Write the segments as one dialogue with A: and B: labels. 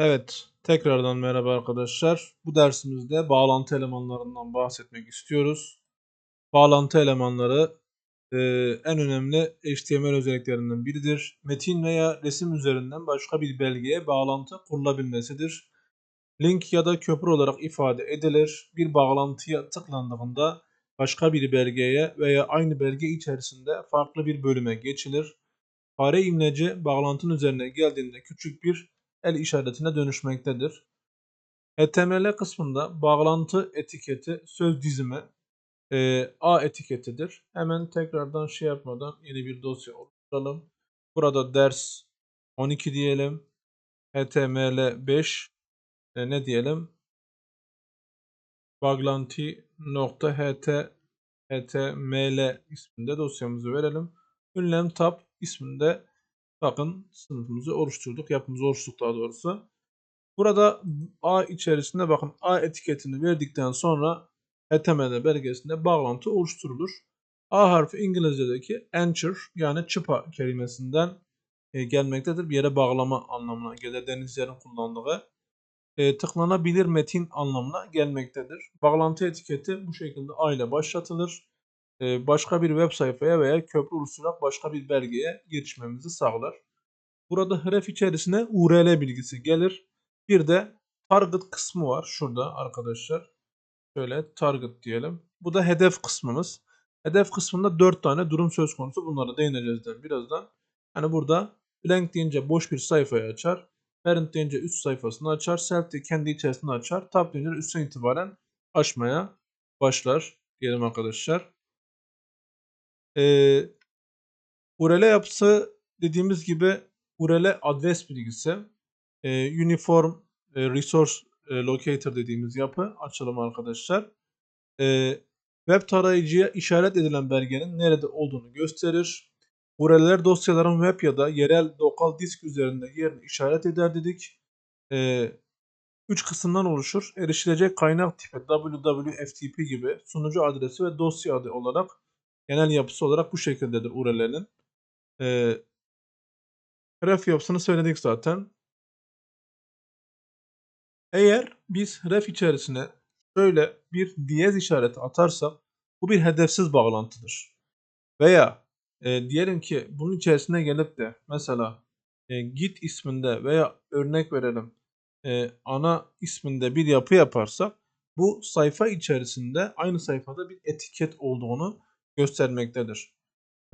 A: Evet, tekrardan merhaba arkadaşlar. Bu dersimizde bağlantı elemanlarından bahsetmek istiyoruz. Bağlantı elemanları e, en önemli HTML özelliklerinden biridir. Metin veya resim üzerinden başka bir belgeye bağlantı kurulabilmesidir. Link ya da köprü olarak ifade edilir. Bir bağlantıya tıklandığında başka bir belgeye veya aynı belge içerisinde farklı bir bölüme geçilir. Fare imleci bağlantının üzerine geldiğinde küçük bir el işaretine dönüşmektedir. HTML kısmında bağlantı etiketi söz dizimi e, A etiketidir. Hemen tekrardan şey yapmadan yeni bir dosya oluşturalım. Burada ders 12 diyelim. HTML 5 e, ne diyelim? Bağlantı.ht html isminde dosyamızı verelim. Ünlem tab isminde bakın sınıfımızı oluşturduk. Yapımızı oluşturduk daha doğrusu. Burada A içerisinde bakın A etiketini verdikten sonra HTML belgesinde bağlantı oluşturulur. A harfi İngilizce'deki enter yani çıpa kelimesinden e, gelmektedir. Bir yere bağlama anlamına gelir. Denizlerin kullandığı e, tıklanabilir metin anlamına gelmektedir. Bağlantı etiketi bu şekilde A ile başlatılır. E, başka bir web sayfaya veya köprü oluşturarak başka bir belgeye geçmemizi sağlar. Burada href içerisine URL bilgisi gelir. Bir de target kısmı var şurada arkadaşlar. Şöyle target diyelim. Bu da hedef kısmımız. Hedef kısmında 4 tane durum söz konusu. Bunlara değineceğiz birazdan. Hani burada blank deyince boş bir sayfayı açar. Parent deyince üst sayfasını açar. Self de kendi içerisinde açar. Tab deyince üstten itibaren açmaya başlar diyelim arkadaşlar. Ee, URL yapısı dediğimiz gibi URL adres bilgisi. E, uniform e, Resource e, Locator dediğimiz yapı açalım arkadaşlar. E, web tarayıcıya işaret edilen belgenin nerede olduğunu gösterir. URL'ler dosyaların web ya da yerel lokal disk üzerinde yerini işaret eder dedik. E, üç kısımdan oluşur. Erişilecek kaynak tipi www.ftp gibi sunucu adresi ve dosya adı olarak genel yapısı olarak bu şekildedir URL'nin. E, ref yapısını söyledik zaten. Eğer biz ref içerisine şöyle bir diyez işareti atarsak bu bir hedefsiz bağlantıdır. Veya e, diyelim ki bunun içerisine gelip de mesela e, git isminde veya örnek verelim e, ana isminde bir yapı yaparsak bu sayfa içerisinde aynı sayfada bir etiket olduğunu göstermektedir.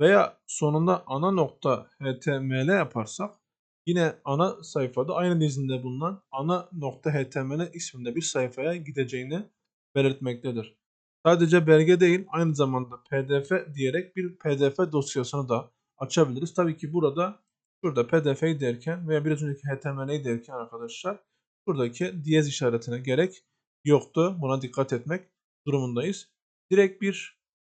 A: Veya sonunda ana nokta html yaparsak Yine ana sayfada aynı dizinde bulunan ana nokta html isminde bir sayfaya gideceğini belirtmektedir. Sadece belge değil aynı zamanda pdf diyerek bir pdf dosyasını da açabiliriz. Tabii ki burada şurada pdf'yi derken veya biraz önceki html'yi derken arkadaşlar buradaki diyez işaretine gerek yoktu. Buna dikkat etmek durumundayız. Direkt bir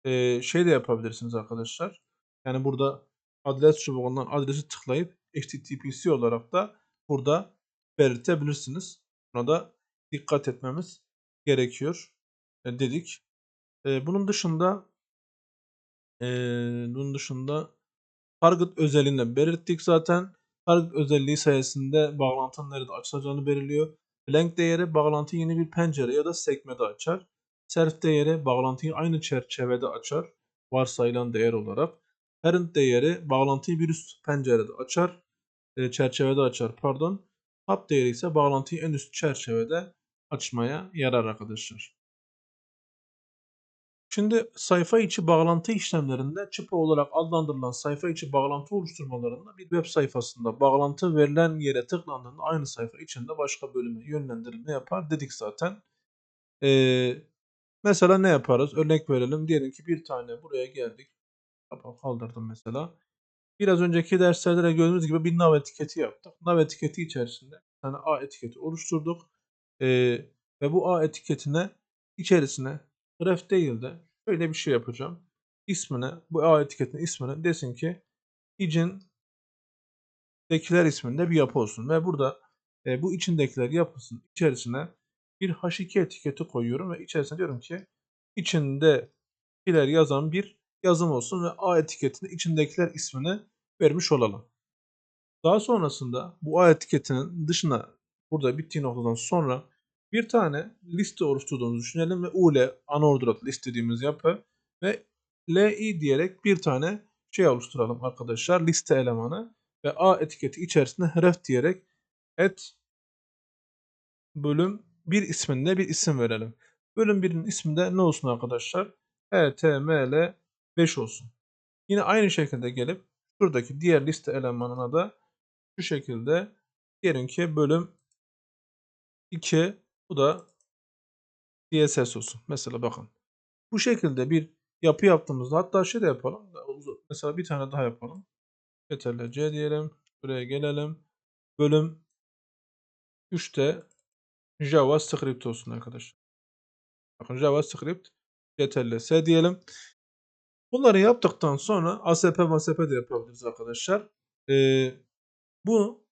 A: e, şey de yapabilirsiniz arkadaşlar. Yani burada adres çubuğundan adresi tıklayıp HTTPC olarak da burada belirtebilirsiniz. Buna da dikkat etmemiz gerekiyor e, dedik. E, bunun dışında e, bunun dışında target özelliğini belirttik zaten. Target özelliği sayesinde bağlantının nerede açılacağını belirliyor. Blank değeri bağlantı yeni bir pencere ya da sekmede açar. Self değeri bağlantıyı aynı çerçevede açar. Varsayılan değer olarak. Parent değeri bağlantıyı bir üst pencerede açar e, çerçevede açar pardon. Tab değeri ise bağlantıyı en üst çerçevede açmaya yarar arkadaşlar. Şimdi sayfa içi bağlantı işlemlerinde çıpa olarak adlandırılan sayfa içi bağlantı oluşturmalarında bir web sayfasında bağlantı verilen yere tıklandığında aynı sayfa içinde başka bölüme yönlendirilme yapar dedik zaten. Ee, mesela ne yaparız? Örnek verelim. Diyelim ki bir tane buraya geldik. Kaldırdım mesela. Biraz önceki derslerde de gördüğünüz gibi bir nav etiketi yaptık. Nav etiketi içerisinde bir tane A etiketi oluşturduk. Ee, ve bu A etiketine içerisine graf değil de şöyle bir şey yapacağım. İsmine, bu A etiketinin ismine desin ki içindekiler isminde bir yapı olsun. Ve burada e, bu içindekiler yapısının içerisine bir H2 etiketi koyuyorum ve içerisine diyorum ki içindekiler yazan bir yazım olsun ve A etiketinin içindekiler ismini vermiş olalım. Daha sonrasında bu A etiketinin dışına burada bittiği noktadan sonra bir tane liste oluşturduğumuzu düşünelim ve UL unordered list dediğimiz yapı ve li diyerek bir tane şey oluşturalım arkadaşlar liste elemanı ve a etiketi içerisinde href diyerek et bölüm bir isminde bir isim verelim. Bölüm 1'in isminde ne olsun arkadaşlar? html 5 olsun. Yine aynı şekilde gelip şuradaki diğer liste elemanına da şu şekilde diyelim ki bölüm 2 bu da CSS olsun. Mesela bakın. Bu şekilde bir yapı yaptığımızda hatta şey de yapalım. Mesela bir tane daha yapalım. Ctrl C diyelim. Buraya gelelim. Bölüm 3'te JavaScript olsun arkadaşlar. Bakın JavaScript Ctrl S diyelim. Bunları yaptıktan sonra ASP MASP de yapabiliriz arkadaşlar. Ee, bu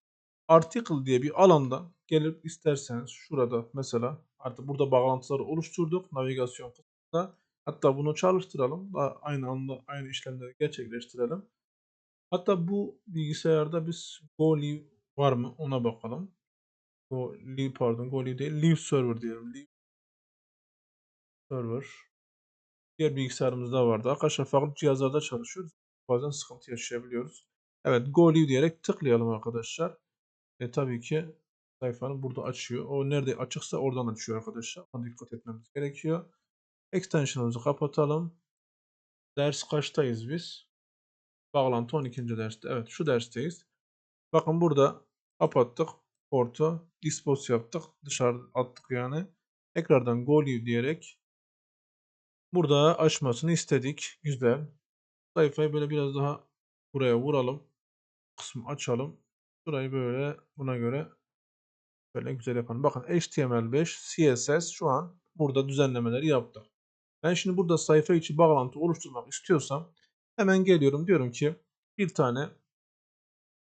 A: article diye bir alanda gelip isterseniz şurada mesela artık burada bağlantıları oluşturduk navigasyon kısmında. Hatta bunu çalıştıralım. Daha aynı anda aynı işlemleri gerçekleştirelim. Hatta bu bilgisayarda biz Go Live var mı ona bakalım. Go Live pardon Go Live değil Live Server diyelim. Live Server. Diğer bilgisayarımızda vardı. Arkadaşlar farklı cihazlarda çalışıyoruz. Bazen sıkıntı yaşayabiliyoruz. Evet Go Live diyerek tıklayalım arkadaşlar. E tabii ki sayfanı burada açıyor. O nerede açıksa oradan açıyor arkadaşlar. Ona dikkat etmemiz gerekiyor. Extension'ımızı kapatalım. Ders kaçtayız biz? Bağlantı 12. derste. Evet şu dersteyiz. Bakın burada kapattık. Portu. Dispose yaptık. Dışarı attık yani. Tekrardan go live diyerek burada açmasını istedik. Güzel. Sayfayı böyle biraz daha buraya vuralım. Kısmı açalım. Burayı böyle buna göre böyle güzel yapalım. Bakın HTML5, CSS şu an burada düzenlemeleri yaptık. Ben şimdi burada sayfa içi bağlantı oluşturmak istiyorsam hemen geliyorum diyorum ki bir tane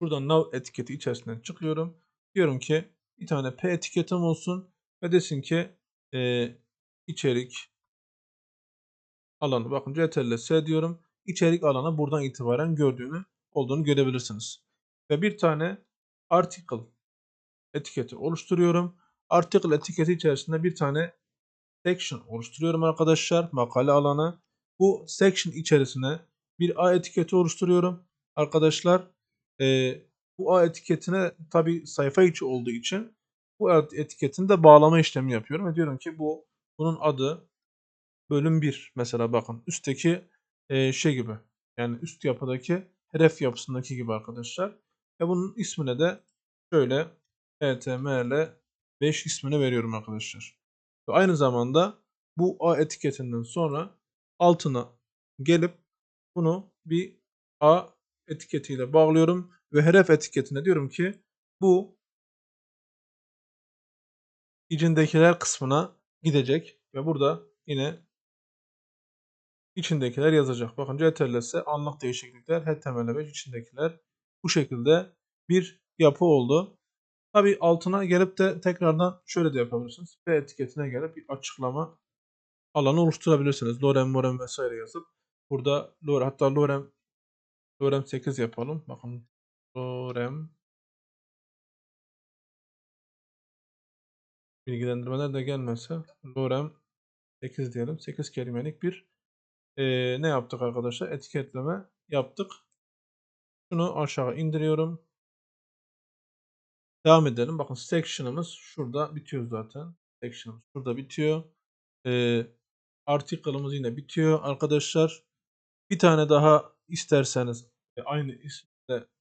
A: buradan nav etiketi içerisinden çıkıyorum. Diyorum ki bir tane p etiketim olsun ve desin ki e, içerik alanı bakın ctrl s diyorum. İçerik alanı buradan itibaren gördüğünü olduğunu görebilirsiniz. Ve bir tane article etiketi oluşturuyorum. Article etiketi içerisinde bir tane section oluşturuyorum arkadaşlar. Makale alanı. Bu section içerisine bir A etiketi oluşturuyorum. Arkadaşlar e, bu A etiketine tabi sayfa içi olduğu için bu etiketini de bağlama işlemi yapıyorum. Ve diyorum ki bu bunun adı bölüm 1 mesela bakın üstteki e, şey gibi yani üst yapıdaki href yapısındaki gibi arkadaşlar. Ve bunun ismine de şöyle html 5 ismini veriyorum arkadaşlar. Ve aynı zamanda bu A etiketinden sonra altına gelip bunu bir A etiketiyle bağlıyorum ve href etiketine diyorum ki bu içindekiler kısmına gidecek ve burada yine içindekiler yazacak. Bakın CTRL anlık değişiklikler HTML5 içindekiler bu şekilde bir yapı oldu. Tabi altına gelip de tekrardan şöyle de yapabilirsiniz. P etiketine gelip bir açıklama alanı oluşturabilirsiniz. Lorem, Morem vesaire yazıp burada lorem, hatta Lorem Lorem 8 yapalım. Bakın Lorem bilgilendirmeler de gelmezse Lorem 8 diyelim. 8 kelimelik bir e, ne yaptık arkadaşlar? Etiketleme yaptık. Şunu aşağı indiriyorum. Devam edelim. Bakın section'ımız şurada bitiyor zaten. Section'ımız şurada bitiyor. Ee, article'ımız yine bitiyor arkadaşlar. Bir tane daha isterseniz e, aynı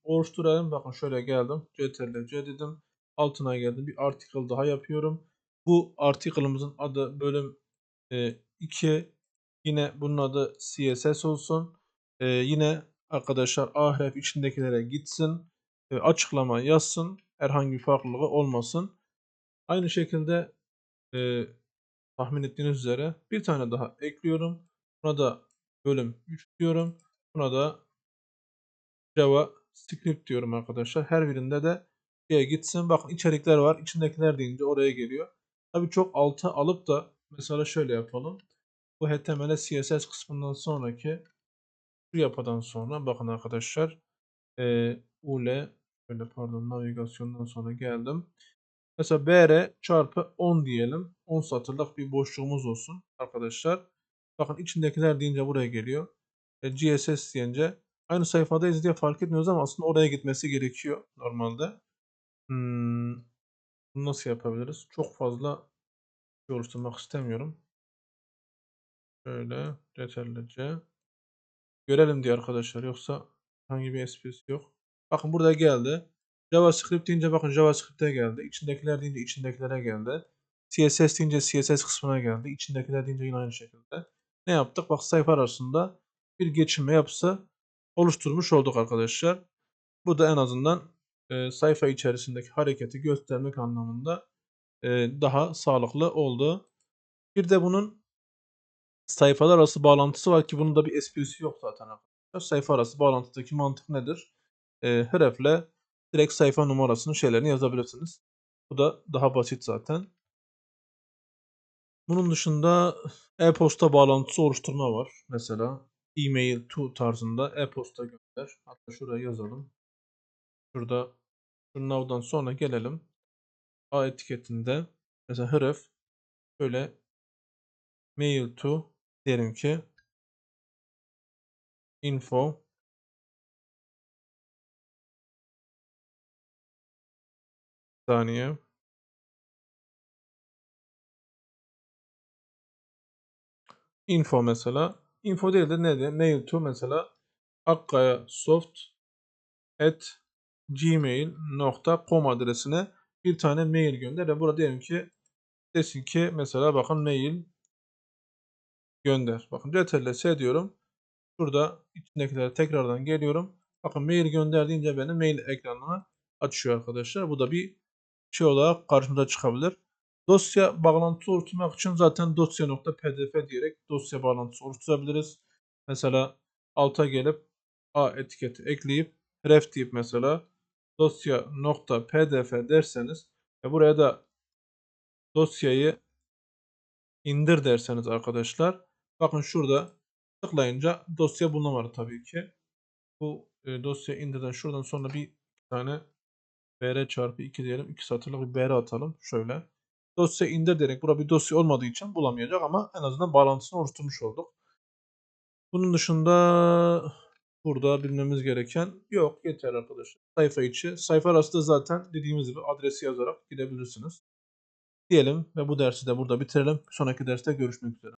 A: oluşturalım. Bakın şöyle geldim. Ctrl C dedim. Altına geldim. Bir article daha yapıyorum. Bu article'ımızın adı bölüm 2. E, yine bunun adı CSS olsun. E, yine arkadaşlar ahref içindekilere gitsin. E, açıklama yazsın herhangi bir farklılığı olmasın. Aynı şekilde e, tahmin ettiğiniz üzere bir tane daha ekliyorum. Buna da bölüm 3 diyorum. Buna da Java script diyorum arkadaşlar. Her birinde de şeye gitsin. Bakın içerikler var. İçindekiler deyince oraya geliyor. Tabii çok alta alıp da mesela şöyle yapalım. Bu HTML CSS kısmından sonraki şu yapıdan sonra bakın arkadaşlar e, UL Şöyle pardon navigasyondan sonra geldim. Mesela BR çarpı 10 diyelim. 10 satırlık bir boşluğumuz olsun arkadaşlar. Bakın içindekiler deyince buraya geliyor. E, GSS deyince aynı sayfadayız diye fark etmiyoruz ama aslında oraya gitmesi gerekiyor normalde. Hmm, nasıl yapabiliriz? Çok fazla şey oluşturmak istemiyorum. Şöyle detaylıca görelim diye arkadaşlar. Yoksa herhangi bir esprisi yok. Bakın burada geldi. JavaScript deyince bakın JavaScript'e geldi. İçindekiler deyince içindekilere geldi. CSS deyince CSS kısmına geldi. İçindekiler deyince yine aynı şekilde. Ne yaptık? Bak sayfa arasında bir geçinme yapısı oluşturmuş olduk arkadaşlar. Bu da en azından e, sayfa içerisindeki hareketi göstermek anlamında e, daha sağlıklı oldu. Bir de bunun sayfalar arası bağlantısı var ki bunun da bir esprisi yok zaten arkadaşlar. Sayfa arası bağlantıdaki mantık nedir? E, hrefle direkt sayfa numarasının şeylerini yazabilirsiniz. Bu da daha basit zaten. Bunun dışında e-posta bağlantısı oluşturma var. Mesela e-mail to tarzında e-posta gönder. Hatta şuraya yazalım. Şurada şu now'dan sonra gelelim. A etiketinde mesela href böyle mail to diyelim ki info saniye info mesela info değil de ne diye mail to mesela akkaya at gmail.com adresine bir tane mail gönder ve burada diyelim ki desin ki mesela bakın mail gönder. Bakın CTRL-S diyorum. Şurada içindekilere tekrardan geliyorum. Bakın mail gönder deyince beni mail ekranına açıyor arkadaşlar. Bu da bir şey olarak karşımıza çıkabilir. Dosya bağlantısı oluşturmak için zaten dosya.pdf diyerek dosya bağlantısı oluşturabiliriz. Mesela alta gelip A etiketi ekleyip ref deyip mesela dosya.pdf derseniz ve buraya da dosyayı indir derseniz arkadaşlar bakın şurada tıklayınca dosya bulunamadı tabii ki. Bu e, dosya indirden şuradan sonra bir tane br çarpı 2 diyelim. 2 satırlık bir br atalım. Şöyle. Dosya indir diyerek burada bir dosya olmadığı için bulamayacak ama en azından bağlantısını oluşturmuş olduk. Bunun dışında burada bilmemiz gereken yok yeter arkadaşlar. Sayfa içi. Sayfa arası da zaten dediğimiz gibi adresi yazarak gidebilirsiniz. Diyelim ve bu dersi de burada bitirelim. Sonraki derste görüşmek üzere.